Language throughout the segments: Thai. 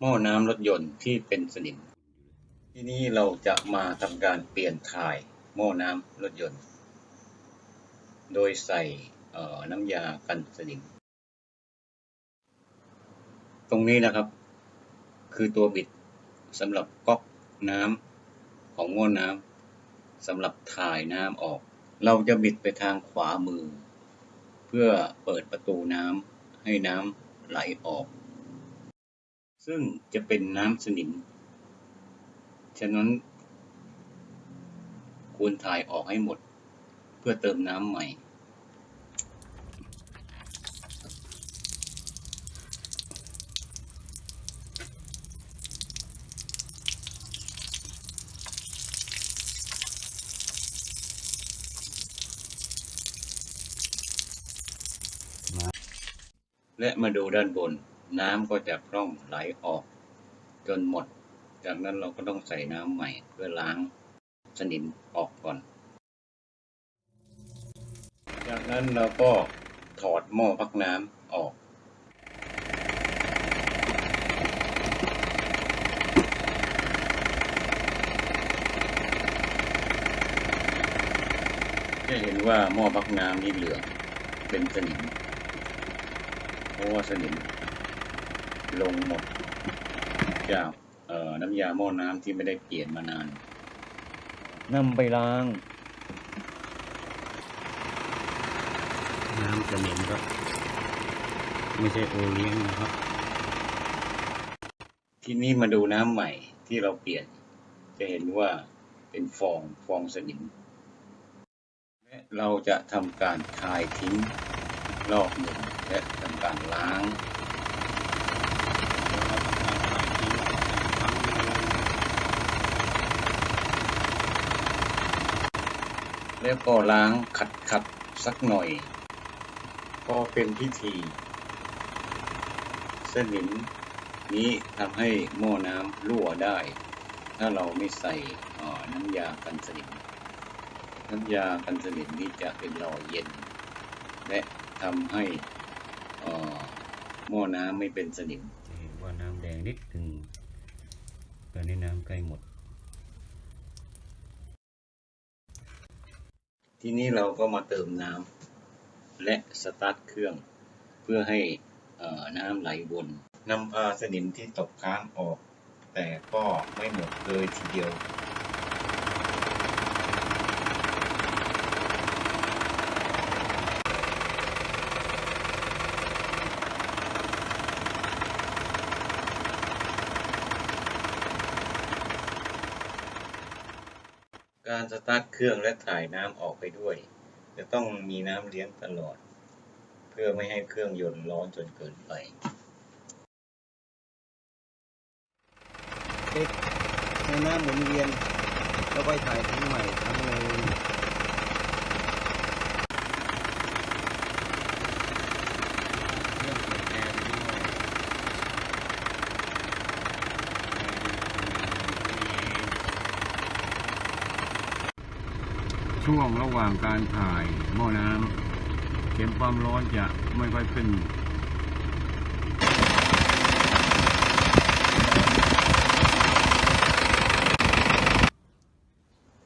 หม้อน้ำรถยนต์ที่เป็นสนิม ที่นี้เราจะมาทำการเปลี่ยนถ่ายหม้อน้ำรถยนต์ โดยใส่น้ำยากันสนิม ตรงนี้นะครับ คือตัวบิดสำหรับก๊อกน้ำของหม้อน้ำสำหรับถ่ายน้ำออก เราจะบิดไปทางขวามือ พื่อเปิดประตูน้ำให้น้ำไหลออก ซึ่งจะเป็นน้ำสนิม ฉะนั้น ควรถ่ายออกให้หมด เพื่อเติมน้ำใหม่ และมาดูด้านบน น้ำก็จะพร่องไหลออก จนหมด จากนั้นเราก็ต้องใส่น้ำใหม่เพื่อล้างสนิมออกก่อน จากนั้นเราก็ถอดหม้อพักน้ำออกจะเห็นว่าหม้อพักน้ำนี่เหลืองเป็นสนิม ราะว่าสนิมลงหมดจากเอ่อน้ำยาหม้อน้ำที่ไม่ได้เปลี่ยนมานานนำไปล้าง น้ำสนิมครับ ไม่ใช่โอเลี้ยงนะครับ ทีนี้มาดูน้ำใหม่ที่เราเปลี่ยน จะเห็นว่าเป็นฟองฟองสนิมและเราจะทำการคายทิ้งรอบหนึ่ง และทำการล้างแล้วก็ล้างขัดขัดๆสักหน่อยพอเป็นพิธีสนิมนี้ทำให้หม้อน้ำรั่วได้ ถ้าเราไม่ใส่น้ำยากันสนิม น้ำยากันสนิมนี้จะเป็นรอยเย็น และทำให้ เอ่อหม้อน้ำไม่เป็นสนิมเห็นว่าน้ำแดงนิดนึงตอนนี้น้ำใกล้หมด ทีนี้เราก็มาเติมน้ำและสตาร์ทเครื่อง เพื่อให้เอ่อน้ำไหลวนนำพาสนิมที่ตกค้างออก แต่ก็ไม่หมดเลยทีเดียว การสตาร์ทเครื่องและถ่ายน้ำออกไปด้วย จะต้องมีน้ำเลี้ยงตลอด เพื่อไม่ให้เครื่องยนต์ร้อนจนเกินไปเช็คในน้ำหมุนเวียนแล้วก็ถ่ายทั้งใหม่ทั้งเลยเครื่องเปิดแอร์ไปด้วย ช่วงระหว่างการถ่ายหม้อน้ำเข็มความร้อนจะไม่ค่อยขึ้น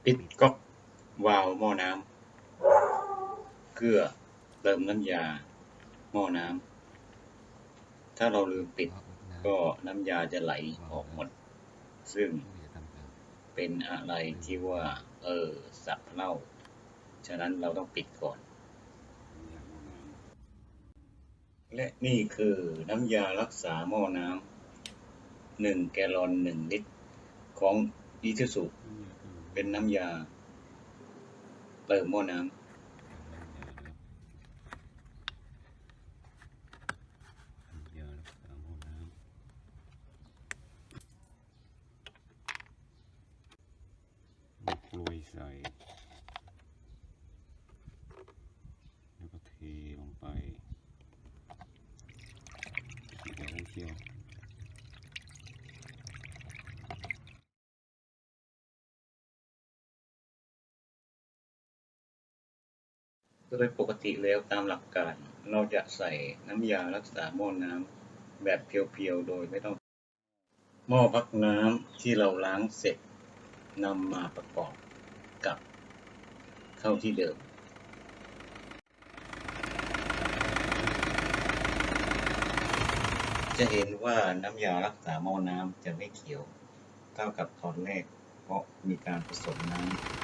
ปิดก๊อกวาล์วหม้อน้ำเพื่อเติมน้ำยาหม้อน้ำถ้าเราลืมปิดก็น้ำยาจะไหลออกหมด ซึ่ง เป็นอะไรที่ว่า เออ สับเล่า ฉะนั้นเราต้องปิดก่อน และนี่คือน้ำยารักษาหม้อน้ำหนึ่งแกลลอนหนึ่งลิตร ของอีทิสุเป็นน้ำยาเติมหม้อน้ำ กลวยใส่ แล้วก็เทลงไปเดี๋ยวเคี่ยวโดยปกติแล้วตามหลักการ เราจะใส่น้ำยารักษาหม้อน้ำแบบเพียวๆ โดยไม่ต้องหม้อพักน้ำที่เราล้างเสร็จ นำมาประกอบกับเข้าที่เดิม จะเห็นว่าน้ำยารักษาหม้อน้ำจะไม่เขียว เท่ากับตอนแรก เพราะมีการผสมน้ำ